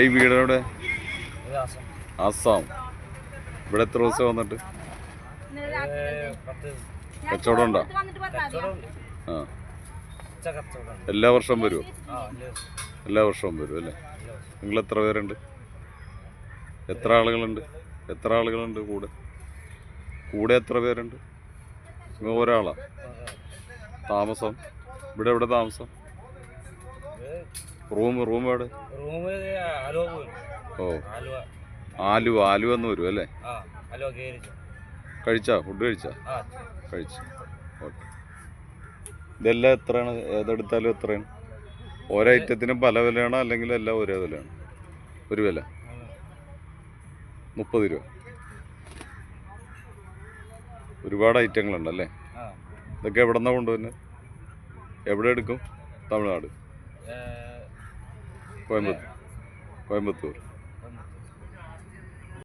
ഈ വീട് എവിടെ? ആസാം. ഇവിടെ എത്ര ദിവസം വന്നിട്ട്? കച്ചവടം ഉണ്ടോ? ആ. എല്ലാ വർഷവും വരുമോ എല്ലാ വർഷവും വരും അല്ലേ? നിങ്ങൾ എത്ര പേരുണ്ട്? എത്ര ആളുകളുണ്ട്? എത്ര ആളുകളുണ്ട് കൂടെ? കൂടെ എത്ര പേരുണ്ട്? നിങ്ങൾ ഒരാളാ? താമസം? ഇവിടെ എവിടെ താമസം? റൂം റൂം എവിടെ ഓ. ആലുവ. ആലുവ എന്ന് വരും അല്ലേ? കഴിച്ചാ? ഫുഡ് കഴിച്ചാ? കഴിച്ചു. ഓക്കെ. ഇതെല്ലാം എത്രയാണ്? ഏതെടുത്താലും എത്രയാണ്? ഓരോ ഐറ്റത്തിനും പല വിലയാണോ? അല്ലെങ്കിൽ എല്ലാം ഒരേ വിലയാണ്. ഒരു വില. മുപ്പത് രൂപ. ഒരുപാട് ഐറ്റങ്ങളുണ്ടല്ലേ അല്ലേ? ഇതൊക്കെ എവിടെ നിന്നാണ് കൊണ്ടുവരുന്നത്? എവിടെ എടുക്കും? തമിഴ്നാട്. Qual é o motor?